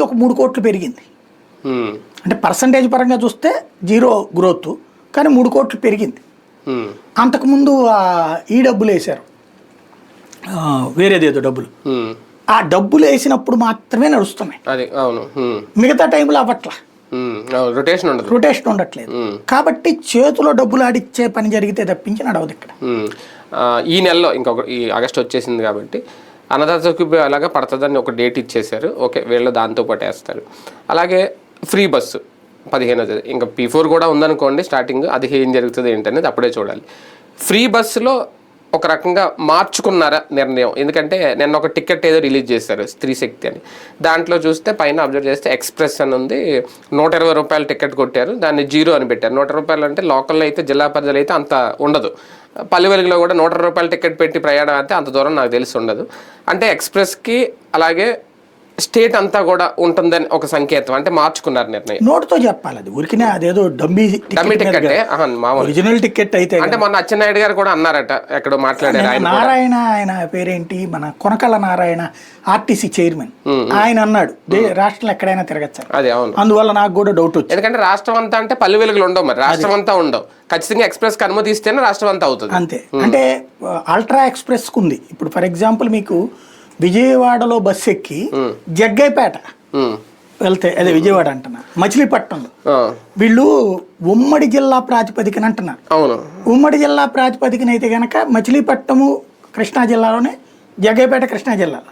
ఒక మూడు కోట్లు పెరిగింది. అంటే పర్సంటేజ్ పరంగా చూస్తే జీరో గ్రోత్ కానీ మూడు కోట్లు పెరిగింది. అంతకుముందు ఈ డబ్బులు వేశారు. ఆ, వేరేదేదో డబ్బులు. ఆ డబ్బులు వేసినప్పుడు మాత్రమే నడుస్తున్నాయి. అది అవును. మిగతా టైంలో అవును రొటేషన్ ఉండదు. రొటేషన్ ఉండట్లేదు. కాబట్టి చేతిలో డబ్బులు ఆడిచ్చే పని జరిగితే తప్పించి నడవదు ఇక్కడ. ఈ నెలలో ఇంకొక ఈ ఆగస్ట్ వచ్చేసింది కాబట్టి అన్నదాతకి అలాగా పడుతుందని ఒక డేట్ ఇచ్చేశారు. ఓకే వీళ్ళు దాంతో పాటు వేస్తారు. అలాగే ఫ్రీ బస్సు పదిహేనో తేదీ. ఇంకా పీ ఫోర్ కూడా ఉందనుకోండి స్టార్టింగ్ అది ఏం జరుగుతుంది ఏంటనేది అప్పుడే చూడాలి. ఫ్రీ బస్సులో ఒక రకంగా మార్చుకున్నారా నిర్ణయం? ఎందుకంటే నిన్న ఒక టికెట్ ఏదో రిలీజ్ చేశారు స్త్రీ శక్తి అని. దాంట్లో చూస్తే పైన అబ్జర్వ్ చేస్తే ఎక్స్ప్రెస్ అని ఉంది. నూట ఇరవై రూపాయల టికెట్ కొట్టారు. దాన్ని జీరో అని పెట్టారు. నూట రూపాయలు అంటే లోకల్లో అయితే జిల్లా పరిధిలో అయితే అంత ఉండదు. పల్లె వెలుగులో కూడా నూట రూపాయల టికెట్ పెట్టి ప్రయాణం అయితే అంత దూరం నాకు తెలిసి ఉండదు. అంటే ఎక్స్ప్రెస్కి అలాగే స్టేట్ అంతా కూడా ఉంటుందని ఒక సంకేతం అంటే మార్చుకున్నారు నిర్ణయం. నోటుతో చెప్పాలి అది. ఊరికినే అదేదో dummy dummy ticket original ticket అయితే అంటే మొన్న అచ్చెన్నాయుడు గారు కూడా అన్నారట ఎక్కడో మాట్లాడారు ఆయన. నారాయణ ఆయన పేరేంటి? మన కొనకల నారాయణ ఆర్టీసీ చైర్మన్. ఆయన అన్నాడు "దే- రాష్ట్రంలో ఎక్కడైనా తిరగచ్చు అదే అవును. అందువల్ల నాకు కూడా డౌట్ వచ్చింది. ఎందుకంటే రాష్ట్రం అంతా అంటే పల్లె వెలుగులు ఉండవు మరి. రాష్ట్రం అంతా ఉండవు. ఖచ్చితంగా ఎక్స్ప్రెస్కి అనుమతి ఇస్తేనే రాష్ట్రం అంతా అవుతుంది. అంతే. అంటే అల్ట్రా ఎక్స్ప్రెస్ ఉంది. ఇప్పుడు ఫర్ ఎగ్జాంపుల్ మీకు విజయవాడలో బస్ ఎక్కి జగ్గైపేట. వెళ్తే అదే విజయవాడ అంటున్నా మచిలీపట్నంలో. వీళ్ళు ఉమ్మడి జిల్లా ప్రాతిపదికన అంటున్నారు. ఉమ్మడి జిల్లా ప్రాతిపదికన అయితే గనక మచిలీపట్నము కృష్ణా జిల్లాలోనే జగ్గైపేట కృష్ణా జిల్లాలో.